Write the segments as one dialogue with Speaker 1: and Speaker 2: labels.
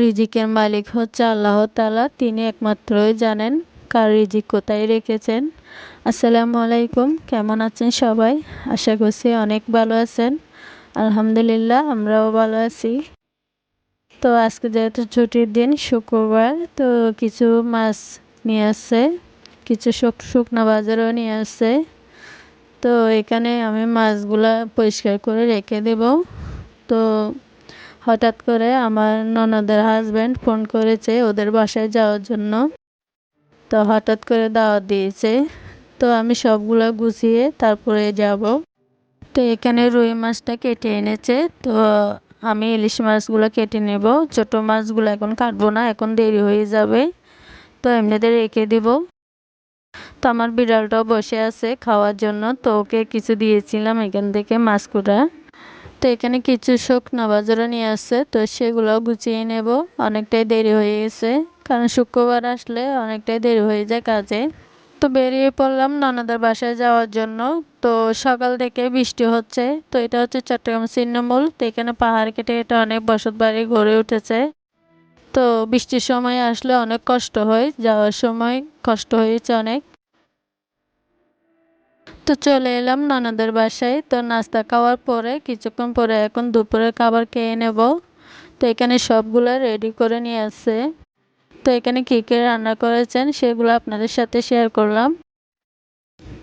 Speaker 1: রিজিকের মালিক হচ্ছে আল্লাহ তালা তিনি একমাত্রই জানেন কার রিজিক কোথায় রেখেছেন। আসসালামু আলাইকুম, কেমন আছেন সবাই? আশা করছি অনেক ভালো আছেন। আলহামদুলিল্লাহ, আমরাও ভালো আছি। তো আজকে যেহেতু ছুটির দিন, শুক্রবার, তো কিছু মাছ নিয়ে আসছে, কিছু শুকনো বাজারও নিয়ে আসছে। তো এখানে আমি মাছগুলা পরিষ্কার করে রেখে দেব। তো হঠাৎ করে আমার ননদের হাজব্যান্ড ফোন করেছে ওদের বাসায় যাওয়ার জন্য। তো হঠাৎ করে দাওয়াত দিয়েছে। তো আমি সবগুলো গুছিয়ে তারপরে যাব। তো এখানে রুই মাছটা কেটে এনেছে। তো আমি ইলিশ মাছগুলো কেটে নেব। ছোট মাছগুলো এখন কাটবো না, এখন দেরি হয়ে যাবে। তো এমনিতে রেখে দিব। তো আমার বিড়ালটাও বসে আছে খাওয়ার জন্য। তো ওকে কিছু দিয়েছিলাম এখান থেকে মাছ কুটা। তো এখানে কিছু শুকনো বাজারও নিয়ে আসছে তো সেগুলো গুছিয়ে নেব। অনেকটাই দেরি হয়ে গেছে, কারণ শুক্রবার আসলে অনেকটাই দেরি হয়ে যায় কাজে। তো বেরিয়ে পড়লাম ননদের বাসায় যাওয়ার জন্য, তো সকাল থেকে বৃষ্টি হচ্ছে, তো এটা হচ্ছে চট্টগ্রাম ছিন্নমূল, তো এখানে পাহাড় কেটে এটা অনেক বসত বাড়ি গড়ে উঠেছে। তো বৃষ্টির সময় আসলে অনেক কষ্ট হয়, যাওয়ার সময় কষ্ট হয়েছে অনেক। তো চলে এলাম ননদের বাসায়। তো নাস্তা খাওয়ার পরে, কিছুক্ষণ পরে এখন দুপুরের খাবার খেয়ে নেব। তো এখানে সবগুলো রেডি করে নিয়ে আসছে তো এখানে কী কী রান্না করেছেন সেগুলো আপনাদের সাথে শেয়ার করলাম।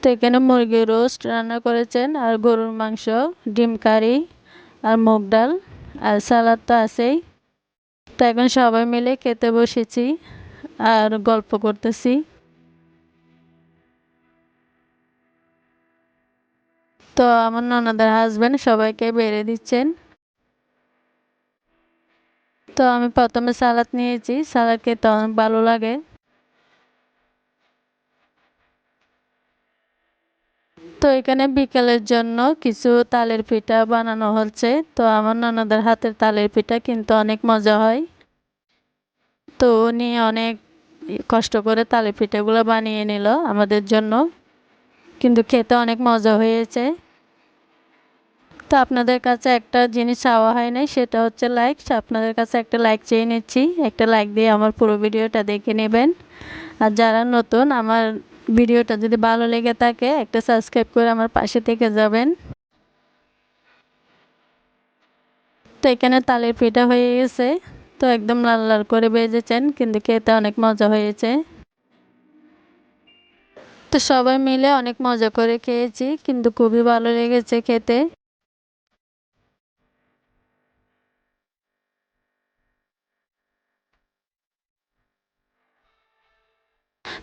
Speaker 1: তো এখানে মুরগির রোস্ট রান্না করেছেন, আর গরুর মাংস, ডিম কারি, আর মুগ ডাল, আর সালাদ তো আছেই। তো এখন সবাই মিলে খেতে বসেছি, আর গল্প করতেছি। তো আমার ননদের হাজব্যান্ড সবাইকে বেড়ে দিচ্ছেন। তো আমি প্রথমে সালাদ নিয়েছি, সালাদ খেতে অনেক ভালো লাগে। তো এখানে বিকেলের জন্য কিছু তালের পিঠা বানানো হচ্ছে। তো আমার ননদের হাতের তালের পিঠা কিন্তু অনেক মজা হয়। তো উনি অনেক কষ্ট করে তালের পিঠাগুলো বানিয়ে নিল আমাদের জন্য। কিন্তু খেতে অনেক মজা হয়েছে। তো আপনাদের কাছে একটা জিনিস চাওয়া হয় নাই, সেটা হচ্ছে লাইক আপনাদের কাছে একটা লাইক চেয়ে নিচ্ছি। একটা লাইক দিয়ে আমার পুরো ভিডিওটা দেখে নেবেন। আর যারা নতুন, আমার ভিডিওটা যদি ভালো লেগে থাকে, একটা সাবস্ক্রাইব করে আমার পাশে থেকে যাবেন। তো এখানে তালের পিঠা হয়ে গেছে। তো একদম লাল লাল করে বেজেছেন কিন্তু খেতে অনেক মজা হয়েছে। তো সবাই মিলে অনেক মজা করে খেয়েছি, কিন্তু খুবই ভালো লেগেছে খেতে।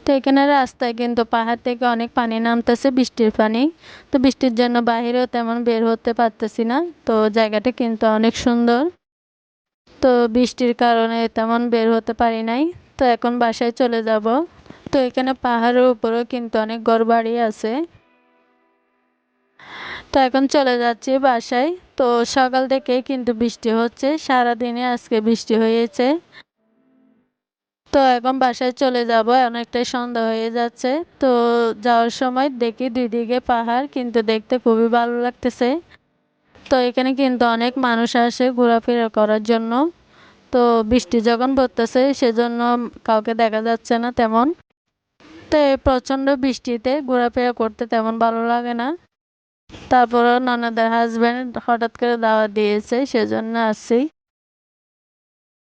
Speaker 1: তো এখানে রাস্তায় কিন্তু পাহাড় থেকে অনেক পানি নামতেছে, বৃষ্টির পানি। তো বৃষ্টির জন্য বাহিরেও তেমন বের হতে পারতেছি না, তো জায়গাটা কিন্তু অনেক সুন্দর। তো বৃষ্টির কারণে তেমন বের হতে পারি নাই, তো এখন বাসায় চলে যাব। তো এখানে পাহাড়ের উপরেও কিন্তু অনেক ঘর বাড়ি আছে। তো এখন চলে যাচ্ছি বাসায়। তো সকাল থেকে কিন্তু বৃষ্টি হচ্ছে, সারাদিনে আজকে বৃষ্টি হয়েছে। তো এখন বাসায় চলে যাব, অনেকটাই সন্ধ্যা হয়ে যাচ্ছে। তো যাওয়ার সময় দেখি দুই দিকে পাহাড়, কিন্তু দেখতে খুবই ভালো লাগতেছে। তো এখানে কিন্তু অনেক মানুষ আসে ঘোরাফেরা করার জন্য। তো বৃষ্টি যখন পড়তেছে, সেজন্য কাউকে দেখা যাচ্ছে না তেমন। তো এই প্রচণ্ড বৃষ্টিতে ঘোরাফেরা করতে তেমন ভালো লাগে না। তারপরও ননদের হাজব্যান্ড হঠাৎ করে দাওয়া দিয়েছে, সেজন্য আসছি।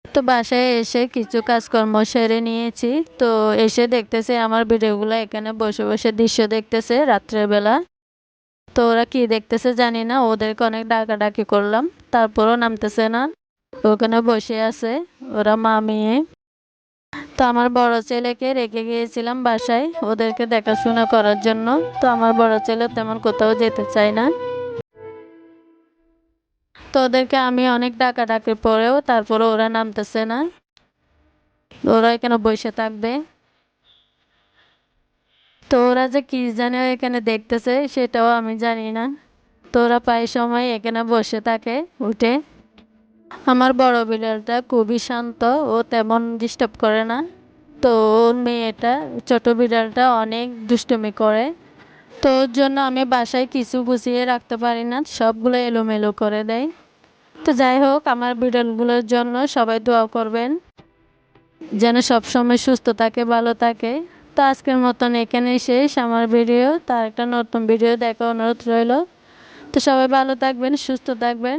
Speaker 1: তো বাসায় এসে কিছু কাজকর্ম সেরে নিয়েছি। তো এসে দেখতেছে আমার ভিডিওগুলো এখানে বসে বসে দৃশ্য দেখতেছে রাত্রের বেলা। তো ওরা কি দেখতেছে জানি না, ওদেরকে অনেক ডাকাডাকি করলাম। তারপরও নামতেছে না। ওখানে বসে আছে ওরা মা মেয়ে তো আমার বড় ছেলেকে রেখে গিয়েছিলাম বাসায় ওদেরকে দেখাশোনা করার জন্য। তো আমার বড় ছেলে তেমন কোথাও যেতে চায় না। তো ওদেরকে আমি অনেক ডাকা ডাকির পরেও তারপরে ওরা নামতেছে না। ওরা এখানে বসে থাকবে। তো ওরা যে কি জানে এখানে দেখতেছে সেটাও আমি জানি না। তো ওরা প্রায় সময় এখানে বসে থাকে, উঠে। আমার বড় বিড়ালটা খুবই শান্ত ও তেমন ডিস্টার্ব করে না। তো ওর মেয়েটা, ছোট বিড়ালটা অনেক দুষ্টুমি করে। তো ওর জন্য আমি বাসায় কিছু গুছিয়ে রাখতে পারি না, সবগুলো এলোমেলো করে দেয়। তো যাই হোক, আমার বিড়ালগুলোর জন্য সবাই দোয়া করবেন। যেন সবসময় সুস্থ থাকে, ভালো থাকে। তো আজকের মতন এখানেই শেষ আমার ভিডিও। তার একটা নতুন ভিডিও দেখা অনুরোধ রইল। তো সবাই ভালো থাকবেন, সুস্থ থাকবেন।